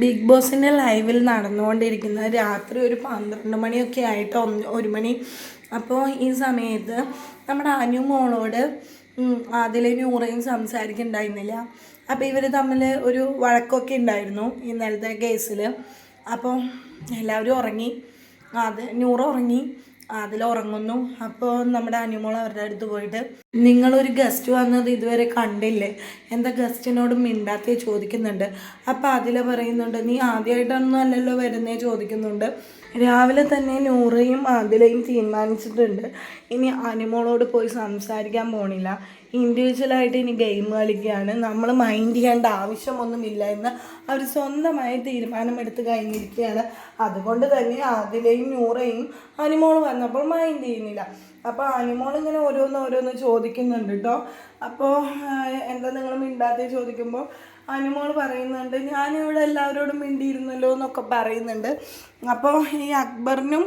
Big ബോസിന്റെ ലൈവിൽ നടന്നുകൊണ്ടിരിക്കുന്ന രാത്രി ഒരു പന്ത്രണ്ട് മണിയൊക്കെ ആയിട്ട് ഒന്ന് ഒരു മണി. അപ്പോൾ ഈ സമയത്ത് നമ്മുടെ അനു മോളോട് അതിലെ നൂറയും സംസാരിക്കുന്നുണ്ടായിരുന്നില്ല അപ്പോൾ ഇവർ തമ്മിൽ ഒരു വഴക്കൊക്കെ ഉണ്ടായിരുന്നു ഇന്നലത്തെ കേസിൽ അപ്പോൾ എല്ലാവരും ഉറങ്ങി. അത് നൂറ് ഉറങ്ങി. അതിൽ ഉറങ്ങുന്നു അപ്പോൾ നമ്മുടെ അനിമോൾ അവരുടെ അടുത്ത് പോയിട്ട് നിങ്ങളൊരു ഗസ്റ്റ് വന്നത് ഇതുവരെ കണ്ടില്ലേ? എന്താ ഗസ്റ്റിനോട് മിണ്ടാത്തേ ചോദിക്കുന്നുണ്ട്. അപ്പോൾ അതിൽ പറയുന്നുണ്ട് നീ ആദ്യമായിട്ടൊന്നും അല്ലല്ലോ വരുന്നേ? ചോദിക്കുന്നുണ്ട്. രാവിലെ തന്നെ നൂറയും അതിലയും തീരുമാനിച്ചിട്ടുണ്ട്. ഇനി അനിമോളോട് പോയി സംസാരിക്കാൻ പോണില്ല. ഇൻഡിവിജ്വലായിട്ട് ഇനി ഗെയിം കളിക്കുകയാണ്. നമ്മൾ മൈൻഡ് ചെയ്യേണ്ട ആവശ്യമൊന്നുമില്ല എന്ന് അവർ സ്വന്തമായി തീരുമാനമെടുത്ത് കഴിഞ്ഞിരിക്കുകയാണ്. അതുകൊണ്ട് തന്നെ അതിലെയും നൂറയും അനിമോൾ വന്നപ്പോൾ മൈൻഡ് ചെയ്യുന്നില്ല. അപ്പോൾ ആനിമോൾ ഇങ്ങനെ ഓരോന്ന് ഓരോന്ന് ചോദിക്കുന്നുണ്ട് കേട്ടോ അപ്പോൾ എന്താ നിങ്ങൾ മിണ്ടാതെ ചോദിക്കുമ്പോൾ അനുമോൾ പറയുന്നുണ്ട് ഞാനിവിടെ എല്ലാവരോടും മിണ്ടിയിരുന്നല്ലോ എന്നൊക്കെ പറയുന്നുണ്ട്. അപ്പോൾ ഈ അക്ബറിനും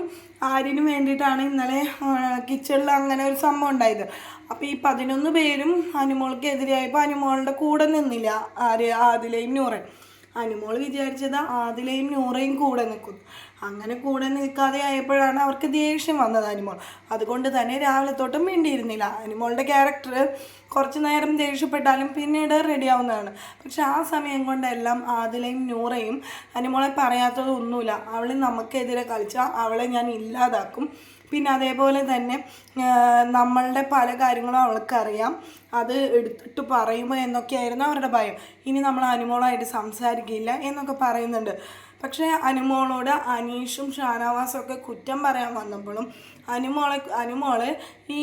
ആര്യനും വേണ്ടിയിട്ടാണ് ഇന്നലെ കിച്ചണിൽ അങ്ങനെ ഒരു സംഭവം ഉണ്ടായത്. അപ്പോൾ ഈ പതിനൊന്ന് പേരും അനുമോൾക്ക് എതിരെയായപ്പോൾ അനുമോളുടെ കൂടെ നിന്നില്ല ആര്യ ആദിലയും നൂറയും അനുമോൾ വിചാരിച്ചത് ആദിലയും നൂറയും കൂടെ നിൽക്കുന്നു അങ്ങനെ കൂടെ നിൽക്കാതെ ആയപ്പോഴാണ് അവർക്ക് ദേഷ്യം വന്നത് അനുമോൾ. അതുകൊണ്ട് തന്നെ രാവിലെ തൊട്ടും മിണ്ടിയിരുന്നില്ല. അനുമോളുടെ ക്യാരക്ടർ കുറച്ച് നേരം ദേഷ്യപ്പെട്ടാലും പിന്നീട് റെഡിയാവുന്നതാണ് പക്ഷെ ആ സമയം കൊണ്ടെല്ലാം ആദിലയും നൂറയും അനുമോളെ പറയാത്തതൊന്നുമില്ല. അവൾ നമുക്കെതിരെ കളിച്ചാൽ അവളെ ഞാൻ ഇല്ലാതാക്കും. പിന്നെ അതേപോലെ തന്നെ നമ്മളുടെ പല കാര്യങ്ങളും അവൾക്കറിയാം. അത് എടുത്തിട്ട് പറയുമ്പോൾ എന്നൊക്കെയായിരുന്നു അവരുടെ ഭയം. ഇനി നമ്മൾ അനുമോളായിട്ട് സംസാരിക്കില്ല എന്നൊക്കെ പറയുന്നുണ്ട്. പക്ഷേ അനുമോളോട് അനീഷും ഷാനവാസും ഒക്കെ കുറ്റം പറയാൻ വന്നപ്പോഴും അനുമോളെ അനുമോൾ ഈ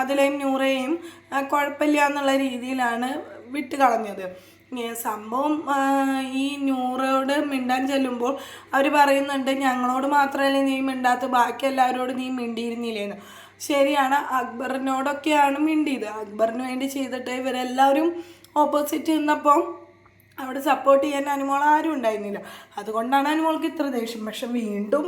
അതിലെയും നൂറയും കുഴപ്പമില്ല എന്നുള്ള രീതിയിലാണ് വിട്ട് കളഞ്ഞത് സംഭവം ഈ നൂറോട് മിണ്ടാൻ ചെല്ലുമ്പോൾ അവർ പറയുന്നുണ്ട് ഞങ്ങളോട് മാത്രമല്ലേ നീ മിണ്ടാത്ത ബാക്കി എല്ലാവരോടും നീ മിണ്ടിയിരുന്നില്ലേന്ന്. ശരിയാണ് അക്ബറിനോടൊക്കെയാണ് മിണ്ടിയത്. അക്ബറിന് വേണ്ടി ചെയ്തിട്ട് ഇവരെല്ലാവരും ഓപ്പോസിറ്റ് നിന്നപ്പോൾ അവിടെ സപ്പോർട്ട് ചെയ്യാൻ അനുമോൾ ആരും ഉണ്ടായിരുന്നില്ല. അതുകൊണ്ടാണ് അനുമോൾക്ക് ഇത്ര ദേഷ്യം. പക്ഷെ വീണ്ടും